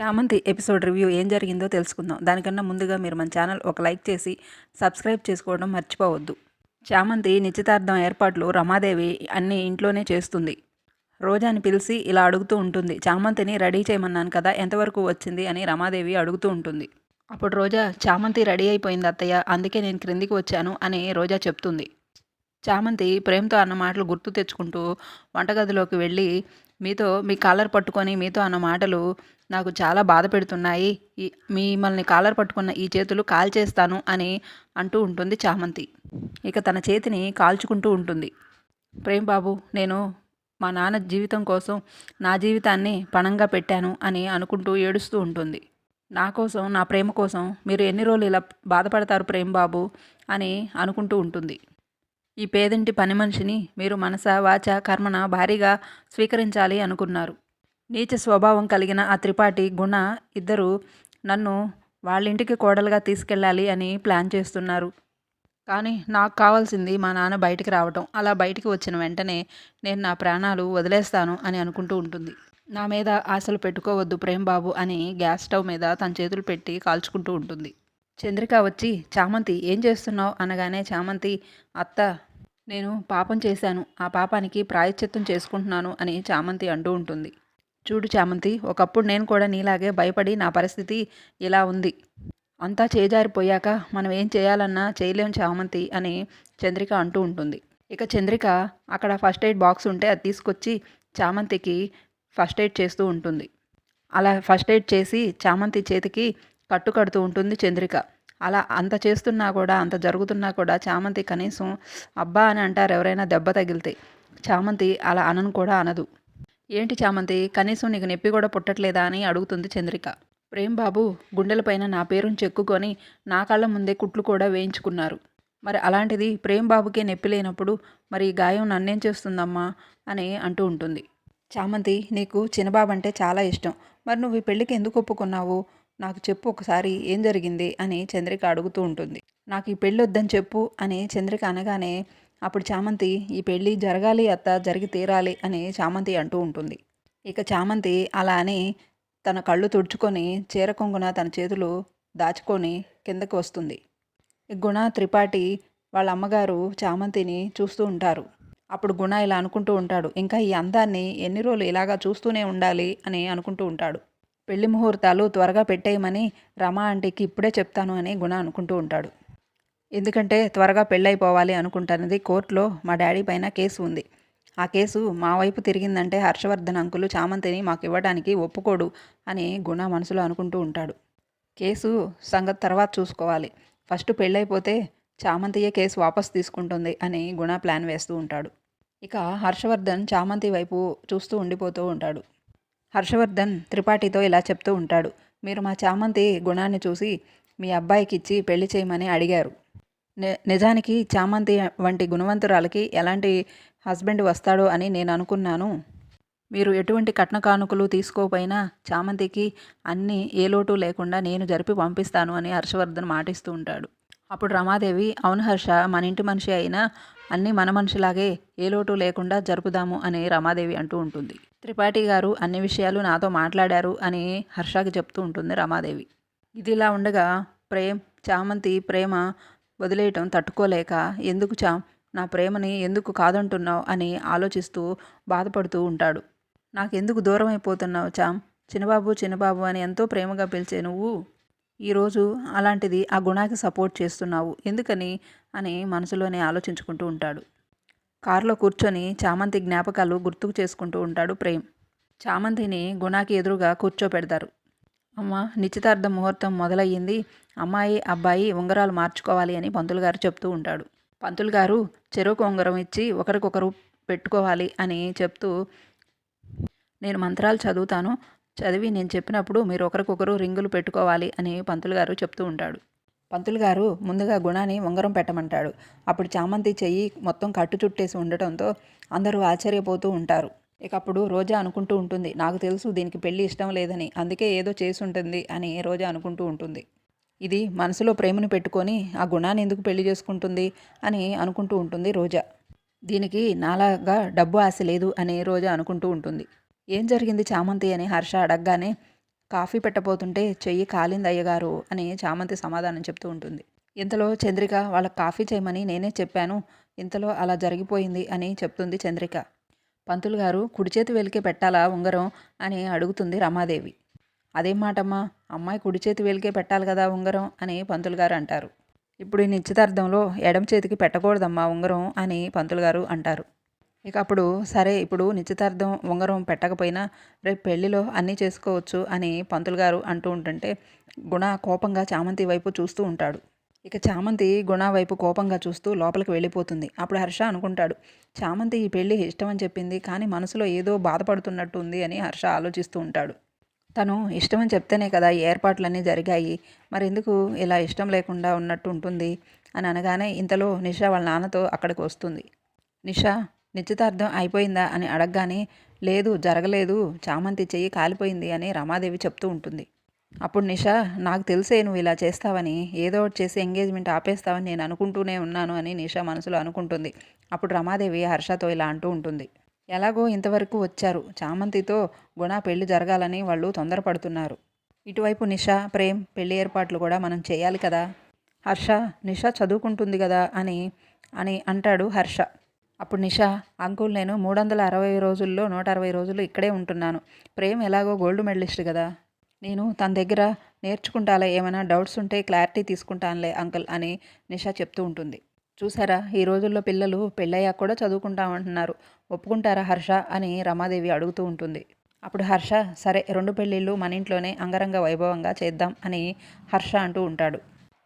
చామంతి episode review ఏం జరిగిందో తెలుసుకుందాం. దానికన్నా ముందుగా మీరు మన ఛానల్ ఒక లైక్ చేసి సబ్స్క్రైబ్ చేసుకోవడం మర్చిపోవద్దు. చామంతి నిశ్చితార్థం ఏర్పాట్లు రమాదేవి అన్ని ఇంట్లోనే చేస్తుంది. రోజాని పిలిచి ఇలా అడుగుతూ ఉంటుంది చామంతిని రెడీ చేయమన్నాను కదా ఎంతవరకు వచ్చింది? అని రమాదేవి అడుగుతూ ఉంటుంది. అప్పుడు రోజా చామంతి రెడీ అయిపోయింది అత్తయ్య అందుకే నేను క్రిందికి వచ్చాను అని రోజా చెప్తుంది. చామంతి ప్రేమతో అన్న మాటలు గుర్తు తెచ్చుకుంటూ వంటగదిలోకి వెళ్ళి మీతో మీ కాలర్ పట్టుకొని మీతో అన్న మాటలు నాకు చాలా బాధ పెడుతున్నాయి. మిమ్మల్ని కాలర్ పట్టుకున్న ఈ చేతులు కాల్చేస్తాను అని అంటూ ఉంటుంది చామంతి. ఇక తన చేతిని కాల్చుకుంటూ ఉంటుంది. ప్రేమ్ బాబు నేను మా నాన్న జీవితం కోసం నా జీవితాన్ని పణంగా పెట్టాను అని అనుకుంటూ ఏడుస్తూ ఉంటుంది. నా కోసం నా ప్రేమ కోసం మీరు ఎన్ని రోజులు ఇలా బాధపడతారు ప్రేమ్ బాబు అని అనుకుంటూ ఉంటుంది. ఈ పేదింటి పని మనిషిని మీరు మనస వాచ కర్మన భారీగా స్వీకరించాలి అనుకున్నారు. నీచ స్వభావం కలిగిన ఆ త్రిపాఠి గుణ ఇద్దరు నన్ను వాళ్ళింటికి కోడలుగా తీసుకెళ్ళాలి అని ప్లాన్ చేస్తున్నారు. కానీ నాకు కావాల్సింది మా నాన్న బయటికి రావటం. అలా బయటికి వచ్చిన వెంటనే నేను నా ప్రాణాలు వదిలేస్తాను అని అనుకుంటూ ఉంటుంది. నా మీద ఆశలు పెట్టుకోవద్దు ప్రేమ్ బాబు అని గ్యాస్ స్టవ్ మీద తన చేతులు పెట్టి కాల్చుకుంటూ ఉంటుంది. చంద్రిక వచ్చి చామంతి ఏం చేస్తున్నావు? అనగానే చామంతి అత్త నేను పాపం చేశాను. ఆ పాపానికి ప్రాయశ్చిత్తం చేసుకుంటున్నాను అని చామంతి అంటూ ఉంటుంది. చూడు చామంతి ఒకప్పుడు నేను కూడా నీలాగే భయపడి నా పరిస్థితి ఇలా ఉంది. అంతా చేజారిపోయాక మనం ఏం చేయాలన్నా చేయలేం చామంతి అని చంద్రిక అంటూ ఉంటుంది. ఇక చంద్రిక అక్కడ ఫస్ట్ ఎయిడ్ బాక్స్ ఉంటే అది తీసుకొచ్చి చామంతికి ఫస్ట్ ఎయిడ్ చేస్తూ ఉంటుంది. అలా ఫస్ట్ ఎయిడ్ చేసి చామంతి చేతికి కట్టు కడుతూ ఉంటుంది చంద్రిక. అలా అంత చేస్తున్నా కూడా అంత జరుగుతున్నా కూడా చామంతి కనీసం అబ్బా అని అంటారు ఎవరైనా దెబ్బ తగిలితే. చామంతి అలా అనను కూడా అనదు. ఏంటి చామంతి? కనీసం నీకు నొప్పి కూడా పుట్టట్లేదా అని అడుగుతుంది చంద్రిక. ప్రేమ్ బాబు గుండెలపైన నా పేరును చెక్కుకొని నా కళ్ళ ముందే కుట్లు కూడా వేయించుకున్నారు. మరి అలాంటిది ప్రేమ్ బాబుకే నొప్పి లేనప్పుడు మరి గాయం నన్నేం చేస్తుందమ్మా అని అంటూ ఉంటుంది. చామంతి నీకు చిన్నబాబు అంటే చాలా ఇష్టం. మరి నువ్వు ఈ పెళ్ళికి ఎందుకు ఒప్పుకున్నావు? నాకు చెప్పు ఒకసారి ఏం జరిగింది అని చంద్రిక అడుగుతూ ఉంటుంది. నాకు ఈ పెళ్ళి వద్దని చెప్పు అని చంద్రిక అనగానే అప్పుడు చామంతి ఈ పెళ్ళి జరగాలి అత్త జరిగి తీరాలి అని చామంతి అంటూ ఉంటుంది. ఇక చామంతి అలా అని తన కళ్ళు తుడుచుకొని చీర కొంగున తన చేతులు దాచుకొని కిందకు వస్తుంది. గుణ త్రిపాఠి వాళ్ళ అమ్మగారు చామంతిని చూస్తూ ఉంటారు. అప్పుడు గుణ ఇలా అనుకుంటూ ఉంటాడు. ఇంకా ఈ అందాన్ని ఎన్ని రోజులు ఇలాగా చూస్తూనే ఉండాలి అని అనుకుంటూ ఉంటాడు. పెళ్ళి ముహూర్తాలు త్వరగా పెట్టేయమని రమా ఆంటీకి ఇప్పుడే చెప్తాను అని గుణ అనుకుంటూ ఉంటాడు. ఎందుకంటే త్వరగా పెళ్ళైపోవాలి అనుకుంటున్నది కోర్టులో మా డాడీ పైన కేసు ఉంది. ఆ కేసు మా వైపు తిరిగిందంటే హర్షవర్ధన్ అంకులు చామంతిని మాకు ఇవ్వడానికి ఒప్పుకోడు అని గుణ మనసులో అనుకుంటూ ఉంటాడు. కేసు సంగతి తర్వాత చూసుకోవాలి. ఫస్ట్ పెళ్ళైపోతే చామంతియే కేసు వాపస్ తీసుకుంటుంది అని గుణ ప్లాన్ వేస్తూ ఉంటాడు. ఇక హర్షవర్ధన్ చామంతి వైపు చూస్తూ ఉండిపోతూ ఉంటాడు. హర్షవర్ధన్ త్రిపాఠితో ఇలా చెప్తూ ఉంటాడు. మీరు మా చామంతి గుణాన్ని చూసి మీ అబ్బాయికి ఇచ్చి పెళ్ళి చేయమని అడిగారు. నిజానికి చామంతి వంటి గుణవంతురాలకి ఎలాంటి హస్బెండ్ వస్తాడో అని నేను అనుకున్నాను. మీరు ఎటువంటి కట్న కానుకలు తీసుకోపోయినా చామంతికి అన్నీ ఏ లోటు లేకుండా నేను జరిపి పంపిస్తాను అని హర్షవర్ధన్ మాటిస్తూ ఉంటాడు. అప్పుడు రమాదేవి అవును హర్ష మన ఇంటి మనిషి అయినా అన్నీ మన మనిషిలాగే ఏ లోటు లేకుండా జరుపుదాము అని రమాదేవి అంటూ ఉంటుంది. త్రిపాఠి గారు అన్ని విషయాలు నాతో మాట్లాడారు అని హర్షకి చెప్తూ ఉంటుంది రమాదేవి. ఇదిలా ఉండగా ప్రేమ్ చామంతి ప్రేమ వదిలేయటం తట్టుకోలేక ఎందుకు చా నా ప్రేమని ఎందుకు కాదంటున్నావు అని ఆలోచిస్తూ బాధపడుతూ ఉంటాడు. నాకెందుకు దూరం అయిపోతున్నావు చామ్ చిన్నబాబు చిన్నబాబు అని ఎంతో ప్రేమగా పిలిచే నువ్వు? ఈరోజు అలాంటిది ఆ గుణాకి సపోర్ట్ చేస్తున్నావు. ఎందుకని అని మనసులోనే ఆలోచించుకుంటూ ఉంటాడు. కారులో కూర్చొని చామంతి జ్ఞాపకాలు గుర్తుకు చేసుకుంటూ ఉంటాడు ప్రేమ్. చామంతిని గుణాకి ఎదురుగా కూర్చోపెడతారు. అమ్మ నిశ్చితార్థ ముహూర్తం మొదలయ్యింది. అమ్మాయి అబ్బాయి ఉంగరాలు మార్చుకోవాలి అని పంతులు గారు చెప్తూ ఉంటాడు. పంతులు గారు చెరుకు ఉంగరం ఇచ్చి ఒకరికొకరు పెట్టుకోవాలి అని చెప్తూ నేను మంత్రాలు చదువుతాను. చదివి నేను చెప్పినప్పుడు మీరు ఒకరికొకరు రింగులు పెట్టుకోవాలి అని పంతులు గారు చెప్తూ ఉంటాడు. పంతులు గారు ముందుగా గుణాన్ని ఉంగరం పెట్టమంటాడు. అప్పుడు చామంతి చెయ్యి మొత్తం కట్టు చుట్టేసి ఉండటంతో అందరూ ఆశ్చర్యపోతూ ఉంటారు. ఇక అప్పుడు రోజా అనుకుంటూ ఉంటుంది నాకు తెలుసు దీనికి పెళ్ళి ఇష్టం లేదని అందుకే ఏదో చేసి ఉంటుంది అని రోజా అనుకుంటూ ఉంటుంది. ఇది మనసులో ప్రేమను పెట్టుకొని ఆ గుణాన్ని ఎందుకు పెళ్ళి చేసుకుంటుంది? అని అనుకుంటూ ఉంటుంది రోజా. దీనికి నాలాగా డబ్బు ఆశ లేదు అని రోజా అనుకుంటూ ఉంటుంది. ఏం జరిగింది చామంతి? అని హర్ష అడగగానే కాఫీ పెట్టబోతుంటే చెయ్యి కాలింది అయ్యగారు అని చామంతి సమాధానం చెప్తూ ఉంటుంది. ఇంతలో చంద్రిక వాళ్ళకి కాఫీ చేయమని నేనే చెప్పాను. ఇంతలో అలా జరిగిపోయింది అని చెప్తుంది చంద్రిక. పంతులు గారు కుడి చేతి వేలికే పెట్టాలా ఉంగరం? అని అడుగుతుంది రమాదేవి. అదేం మాటమ్మా? అమ్మాయి కుడి చేతి పెట్టాలి కదా ఉంగరం? అని పంతులు గారు అంటారు. ఇప్పుడు ఈ నిశ్చితార్థంలో ఎడమ చేతికి పెట్టకూడదమ్మా ఉంగరం? అని పంతులు గారు అంటారు. ఇక అప్పుడు సరే ఇప్పుడు నిశ్చితార్థం ఉంగరం పెట్టకపోయినా రేపు పెళ్ళిలో అన్నీ చేసుకోవచ్చు అని పంతులు గారు అంటూ ఉంటుంటే గుణ కోపంగా చామంతి వైపు చూస్తూ ఉంటాడు. ఇక చామంతి గుణ వైపు కోపంగా చూస్తూ లోపలికి వెళ్ళిపోతుంది. అప్పుడు హర్ష అనుకుంటాడు చామంతి ఈ పెళ్ళి ఇష్టమని చెప్పింది కానీ మనసులో ఏదో బాధపడుతున్నట్టు ఉంది అని హర్ష ఆలోచిస్తూ ఉంటాడు. తను ఇష్టమని చెప్తేనే కదా ఈ ఏర్పాట్లన్నీ జరిగాయి. మరి ఎందుకు ఇలా ఇష్టం లేకుండా ఉన్నట్టు ఉంటుంది? అని అనగానే ఇంతలో నిషా వాళ్ళ నాన్నతో అక్కడికి వస్తుంది. నిషా నిశ్చితార్థం అయిపోయిందా అని అడగగానే లేదు జరగలేదు చామంతి చెయ్యి కాలిపోయింది అని రమాదేవి చెప్తూ ఉంటుంది. అప్పుడు నిషా నాకు తెలిసే నువ్వు ఇలా చేస్తావని ఏదో ఒకటి చేసి ఎంగేజ్మెంట్ ఆపేస్తావని నేను అనుకుంటూనే ఉన్నాను అని నిషా మనసులో అనుకుంటుంది. అప్పుడు రమాదేవి హర్షతో ఇలా అంటూ ఉంటుంది. ఎలాగో ఇంతవరకు వచ్చారు. చామంతితో గుణ పెళ్ళి జరగాలని వాళ్ళు తొందరపడుతున్నారు. ఇటువైపు నిషా ప్రేమ్ పెళ్ళి ఏర్పాట్లు కూడా మనం చేయాలి కదా? హర్ష నిషా చదువుకుంటుంది కదా అని అని అంటాడు హర్ష. అప్పుడు నిషా అంకుల్ నేను మూడు వందల అరవై రోజుల్లో నూట అరవై రోజులు ఇక్కడే ఉంటున్నాను. ప్రేమ్ ఎలాగో గోల్డ్ మెడలిస్ట్ కదా. నేను తన దగ్గర నేర్చుకుంటాలే ఏమైనా డౌట్స్ ఉంటే క్లారిటీ తీసుకుంటానులే అంకుల్ అని నిషా చెప్తూ ఉంటుంది. చూసారా ఈ రోజుల్లో పిల్లలు పెళ్ళయ్యాక కూడా చదువుకుంటామంటున్నారు. ఒప్పుకుంటారా హర్ష అని రమాదేవి అడుగుతూ ఉంటుంది. అప్పుడు హర్ష సరే రెండు పెళ్ళిళ్ళు మన ఇంట్లోనే అంగరంగ వైభవంగా చేద్దాం అని హర్ష అంటూ ఉంటాడు.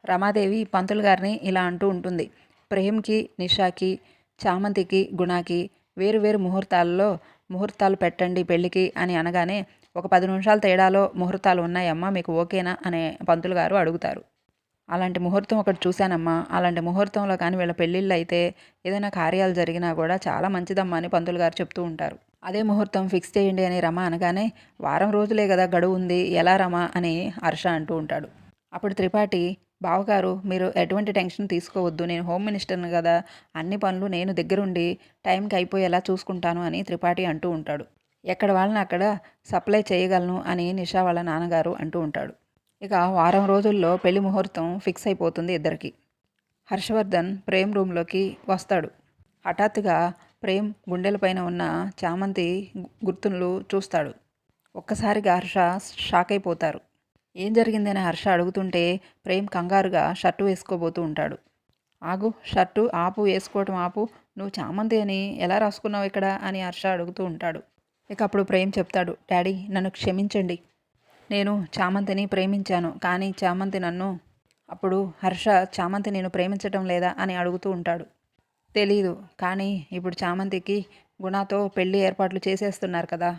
రమాదేవి పంతులు గారిని ఇలా అంటూ ఉంటుంది. ప్రేమ్కి నిషాకి చామంతికి గుణాకి వేరు వేరు ముహూర్తాల్లో ముహూర్తాలు పెట్టండి పెళ్ళికి అని అనగానే ఒక పది నిమిషాల తేడాలో ముహూర్తాలు ఉన్నాయమ్మా మీకు ఓకేనా అనే పంతులు గారు అడుగుతారు. అలాంటి ముహూర్తం ఒకటి చూశానమ్మా అలాంటి ముహూర్తంలో కానీ వీళ్ళ పెళ్ళిళ్ళు అయితే ఏదైనా కార్యాలు జరిగినా కూడా చాలా మంచిదమ్మా అని పంతులు గారు చెప్తూ ఉంటారు. అదే ముహూర్తం ఫిక్స్ చేయండి అని రమ అనగానే వారం రోజులే కదా గడువు ఉంది ఎలా రమ? అని హర్ష అంటూ ఉంటాడు. అప్పుడు త్రిపాఠి బావగారు మీరు ఎటువంటి టెన్షన్ తీసుకోవద్దు నేను హోమ్ మినిస్టర్ని కదా అన్ని పనులు నేను దగ్గరుండి టైంకి అయిపోయేలా చూసుకుంటాను అని త్రిపాఠి అంటూ ఉంటాడు. ఎక్కడ వాళ్ళని అక్కడ సప్లై చేయగలను అని నిషా వాళ్ళ నాన్నగారు అంటూ ఉంటాడు. ఇక వారం రోజుల్లో పెళ్ళి ముహూర్తం ఫిక్స్ అయిపోతుంది ఇద్దరికి. హర్షవర్ధన్ ప్రేమ్ రూమ్లోకి వస్తాడు. హఠాత్తుగా ప్రేమ్ గుండెలపైన ఉన్న చామంతి గుర్తులు చూస్తాడు. ఒక్కసారిగా హర్ష షాక్ అయిపోతారు. ఏం జరిగిందని హర్ష అడుగుతుంటే ప్రేమ్ కంగారుగా షర్టు వేసుకోబోతూ ఉంటాడు. ఆగు షర్టు ఆపు వేసుకోవటం ఆపు నువ్వు చామంతి అని ఎలా రాసుకున్నావు ఇక్కడ? అని హర్ష అడుగుతూ ఉంటాడు. ఇక అప్పుడు ప్రేమ్ చెప్తాడు డాడీ నన్ను క్షమించండి. నేను చామంతిని ప్రేమించాను కానీ చామంతి నన్ను అప్పుడు హర్ష చామంతి నేను ప్రేమించటం లేదా అని అడుగుతూ ఉంటాడు. తెలీదు కానీ ఇప్పుడు చామంతికి గుణాతో పెళ్ళి ఏర్పాట్లు చేసేస్తున్నారు కదా.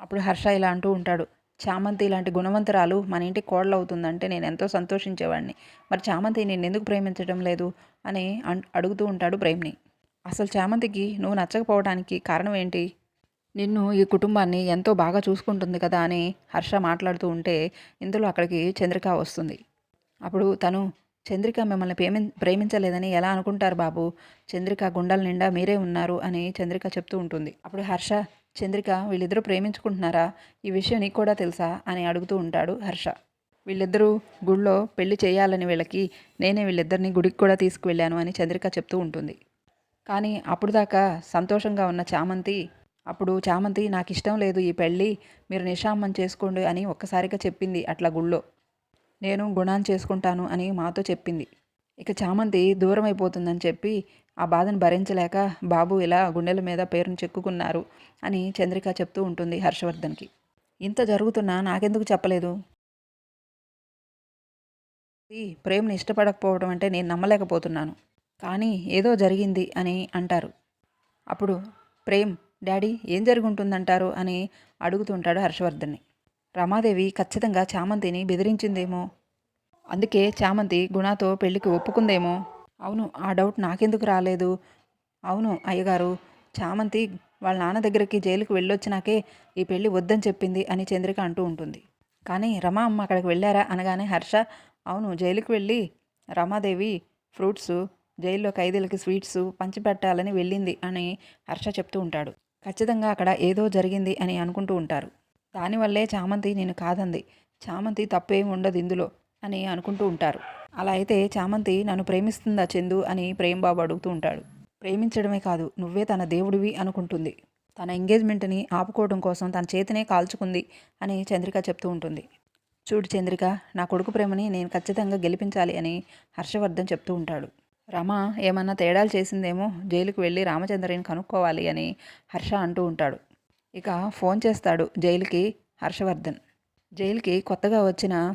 అప్పుడు హర్ష ఇలా అంటూ ఉంటాడు చామంతి ఇలాంటి గుణవంతురాలు మన ఇంటి కోడలు అవుతుందంటే నేను ఎంతో సంతోషించేవాడిని. మరి చామంతి నేను ఎందుకు ప్రేమించడం లేదు? అని అడుగుతూ ఉంటాడు ప్రేమ్ని. అసలు చామంతికి నువ్వు నచ్చకపోవడానికి కారణం ఏంటి? నిన్ను ఈ కుటుంబాన్ని ఎంతో బాగా చూసుకుంటుంది కదా అని హర్ష మాట్లాడుతూ ఉంటే ఇందులో అక్కడికి చంద్రిక వస్తుంది. అప్పుడు తను చంద్రిక మిమ్మల్ని ప్రేమి ప్రేమించలేదని ఎలా అనుకుంటారు బాబు? చంద్రిక గుండెల నిండా మీరే ఉన్నారు అని చంద్రిక చెప్తూ ఉంటుంది. అప్పుడు హర్ష చంద్రిక వీళ్ళిద్దరూ ప్రేమించుకుంటున్నారా? ఈ విషయం నీకు కూడా తెలుసా? అని అడుగుతూ ఉంటాడు హర్ష. వీళ్ళిద్దరూ గుళ్ళో పెళ్ళి చేయాలని వీళ్ళకి నేనే వీళ్ళిద్దరిని గుడికి కూడా తీసుకువెళ్ళాను అని చంద్రిక చెప్తూ ఉంటుంది. కానీ అప్పుడు దాకా సంతోషంగా ఉన్న చామంతి అప్పుడు చామంతి నాకు ఇష్టం లేదు ఈ పెళ్ళి మీరు నిషామం చేసుకోండి అని ఒక్కసారిగా చెప్పింది అట్లా గుళ్ళో. నేను గుణాన్ని చేసుకుంటాను అని మాతో చెప్పింది. ఇక చామంతి దూరం అయిపోతుందని చెప్పి ఆ బాధను భరించలేక బాబు ఇలా గుండెల మీద పేరును చెక్కుకున్నారు అని చంద్రిక చెప్తూ ఉంటుంది హర్షవర్ధన్కి. ఇంత జరుగుతున్నా నాకెందుకు చెప్పలేదు? ప్రేమను ఇష్టపడకపోవడం అంటే నేను నమ్మలేకపోతున్నాను. కానీ ఏదో జరిగింది అని అంటారు. అప్పుడు ప్రేమ్ డాడీ ఏం జరుగుంటుందంటారు? అని అడుగుతుంటాడు హర్షవర్ధన్ని. రమాదేవి ఖచ్చితంగా చామంతిని బెదిరించిందేమో? అందుకే చామంతి గుణాతో పెళ్ళికి ఒప్పుకుందేమో? అవును ఆ డౌట్ నాకెందుకు రాలేదు? అవును అయ్యగారు చామంతి వాళ్ళ నాన్న దగ్గరికి జైలుకు వెళ్ళొచ్చినాకే ఈ పెళ్ళి వద్దని చెప్పింది అని చంద్రిక అంటూ ఉంటుంది. కానీ రమా అమ్మ అక్కడికి వెళ్ళారా అనగానే హర్ష అవును జైలుకి వెళ్ళి రమాదేవి ఫ్రూట్స్ జైల్లో ఖైదీలకి స్వీట్స్ పంచిపెట్టాలని వెళ్ళింది అని హర్ష చెప్తూ ఉంటాడు. ఖచ్చితంగా అక్కడ ఏదో జరిగింది అని అనుకుంటూ ఉంటారు. దానివల్లే చామంతి నేను కాదంది. చామంతి తప్పేం ఉండదు ఇందులో అని అనుకుంటూ ఉంటారు. అలా అయితే చామంతి నన్ను ప్రేమిస్తుందా చందు అని ప్రేమ్బాబు అడుగుతూ ఉంటాడు. ప్రేమించడమే కాదు నువ్వే తన దేవుడివి అనుకుంటుంది. తన ఎంగేజ్మెంట్ని ఆపుకోవడం కోసం తన చేతినే కాల్చుకుంది అని చంద్రిక చెప్తూ ఉంటుంది. చూడు చంద్రిక నా కొడుకు ప్రేమని నేను ఖచ్చితంగా గెలిపించాలి అని హర్షవర్ధన్ చెప్తూ ఉంటాడు. రమ ఏమన్నా తేడాలు చేసిందేమో? జైలుకు వెళ్ళి రామచంద్రని కనుక్కోవాలి అని హర్ష అంటూ ఉంటాడు. ఇక ఫోన్ చేస్తాడు జైలుకి హర్షవర్ధన్. జైలుకి కొత్తగా వచ్చిన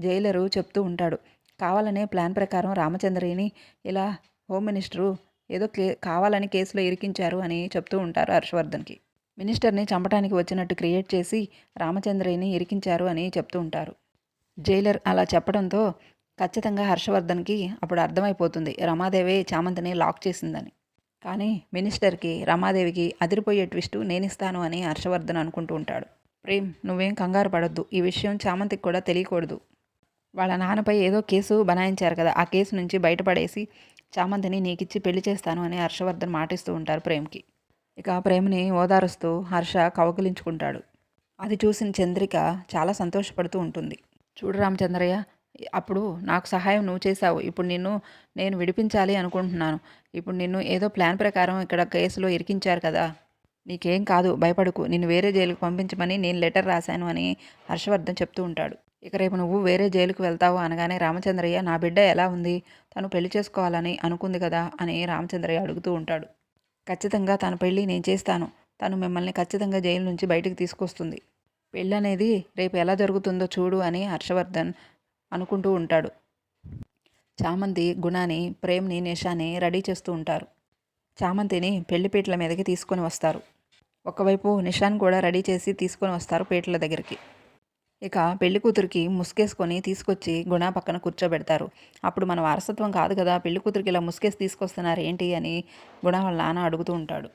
జైలరు చెప్తూ ఉంటాడు. కావాలనే ప్లాన్ ప్రకారం రామచంద్రయ్యని ఇలా హోమ్ మినిస్టరు ఏదో కే కావాలని కేసులో ఇరికించారు అని చెప్తూ ఉంటారు హర్షవర్ధన్కి. మినిస్టర్ని చంపడానికి వచ్చినట్టు క్రియేట్ చేసి రామచంద్రయ్యని ఇరికించారు అని చెప్తూ ఉంటారు. జైలర్ అలా చెప్పడంతో ఖచ్చితంగా హర్షవర్ధన్కి అప్పుడు అర్థమైపోతుంది రమాదేవి చామంతిని లాక్ చేసిందని. కానీ మినిస్టర్కి రమాదేవికి అదిరిపోయే ట్విస్టు నేనిస్తాను అని హర్షవర్ధన్ అనుకుంటూ ఉంటాడు. ప్రేమ్ నువ్వేం కంగారు పడొద్దు. ఈ విషయం చామంతికి కూడా తెలియకూడదు. వాళ్ళ నాన్నపై ఏదో కేసు బనాయించారు కదా ఆ కేసు నుంచి బయటపడేసి చామంతిని నీకిచ్చి పెళ్ళి చేస్తాను అని హర్షవర్ధన్ మాటిస్తూ ఉంటారు ప్రేమ్కి. ఇక ప్రేమని ఓదారుస్తూ హర్ష కవకలించుకుంటాడు అది చూసిన చంద్రిక చాలా సంతోషపడుతూ ఉంటుంది. చూడు రామచంద్రయ్య అప్పుడు నాకు సహాయం నువ్వు చేశావు. ఇప్పుడు నిన్ను నేను విడిపించాలి అనుకుంటున్నాను. ఇప్పుడు నిన్ను ఏదో ప్లాన్ ప్రకారం ఇక్కడ కేసులో ఇరికించారు కదా. నీకేం కాదు భయపడకు. నిన్ను వేరే జైలుకు పంపించమని నేను లెటర్ రాశాను అని హర్షవర్ధన్ చెప్తూ ఉంటాడు. ఇక రేపు నువ్వు వేరే జైలుకు వెళ్తావు అనగానే రామచంద్రయ్య నా బిడ్డ ఎలా ఉంది? తను పెళ్ళి చేసుకోవాలని అనుకుంది కదా? అని రామచంద్రయ్య అడుగుతూ ఉంటాడు. ఖచ్చితంగా తన పెళ్ళి నేను చేస్తాను. తను మిమ్మల్ని ఖచ్చితంగా జైలు నుంచి బయటికి తీసుకొస్తుంది. పెళ్ళి అనేది రేపు ఎలా జరుగుతుందో చూడు అని హర్షవర్ధన్ అనుకుంటూ ఉంటాడు. చామంతి గుణాని ప్రేమ్ని నిషాని రెడీ చేస్తూ ఉంటారు. చామంతిని పెళ్ళిపీటల మీదకి తీసుకొని వస్తారు. ఒకవైపు నిషాన్ కూడా రెడీ చేసి తీసుకొని వస్తారు పీటల దగ్గరికి. ఇక పెళ్ళి కూతురికి ముసుగేసుకొని తీసుకొచ్చి గుణ పక్కన కూర్చోబెడతారు. అప్పుడు మన వారసత్వం కాదు కదా పెళ్ళి కూతురికి ఇలా ముసుగేసి తీసుకొస్తున్నారు ఏంటి అని గుణ వాళ్ళ నాన్న అడుగుతూ ఉంటాడు.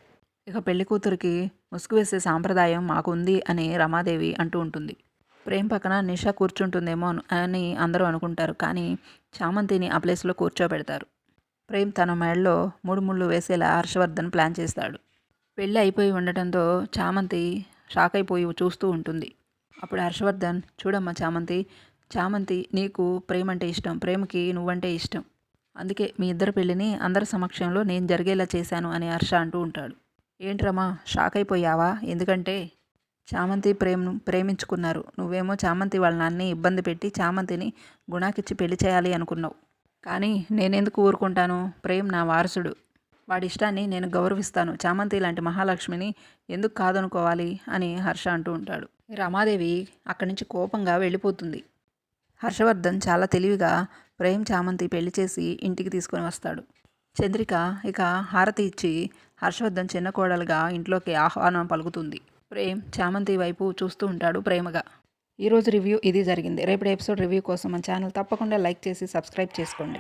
ఇక పెళ్ళి కూతురికి ముసుగు వేసే సాంప్రదాయం మాకు ఉంది అని రమాదేవి అంటూ ఉంటుంది. ప్రేమ్ పక్కన నిషా కూర్చుంటుందేమో అని అందరూ అనుకుంటారు కానీ చామంతిని ఆ ప్లేస్లో కూర్చోబెడతారు. ప్రేమ్ తన మెడలో మూడు ముళ్ళు వేసేలా హర్షవర్ధన్ ప్లాన్ చేస్తాడు. పెళ్ళి అయిపోయి ఉండటంతో చామంతి షాక్ అయిపోయి చూస్తూ ఉంటుంది. అప్పుడు హర్షవర్ధన్ చూడమ్మా చామంతి చామంతి నీకు ప్రేమ అంటే ఇష్టం ప్రేమకి నువ్వంటే ఇష్టం. అందుకే మీ ఇద్దరు పెళ్ళిని అందరి సమక్షంలో నేను జరిగేలా చేశాను అని హర్ష అంటూ ఉంటాడు. ఏంట్రమ్మా షాక్ అయిపోయావా? ఎందుకంటే చామంతి ప్రేమను ప్రేమించుకున్నారు. నువ్వేమో చామంతి వాళ్ళ నాన్ని ఇబ్బంది పెట్టి చామంతిని గుణాకిచ్చి పెళ్ళి చేయాలి అనుకున్నావు. కానీ నేనెందుకు ఊరుకుంటాను? ప్రేమ్ నా వారసుడు. వాడి ఇష్టాన్ని నేను గౌరవిస్తాను. చామంతి లాంటి మహాలక్ష్మిని ఎందుకు కాదనుకోవాలి? అని హర్ష అంటూ ఉంటాడు. రమాదేవి అక్కడి నుంచి కోపంగా వెళ్ళిపోతుంది. హర్షవర్ధన్ చాలా తెలివిగా ప్రేమ్ చామంతి పెళ్ళి చేసి ఇంటికి తీసుకొని వస్తాడు. చంద్రిక ఇక హారతి ఇచ్చి హర్షవర్ధన్ చిన్న కోడలుగా ఇంట్లోకి ఆహ్వానం పలుకుతుంది. ప్రేమ్ చామంతి వైపు చూస్తూ ఉంటాడు ప్రేమగా. ఈరోజు రివ్యూ ఇది జరిగింది. రేపటి ఎపిసోడ్ రివ్యూ కోసం మన ఛానల్ తప్పకుండా లైక్ చేసి సబ్స్క్రైబ్ చేసుకోండి.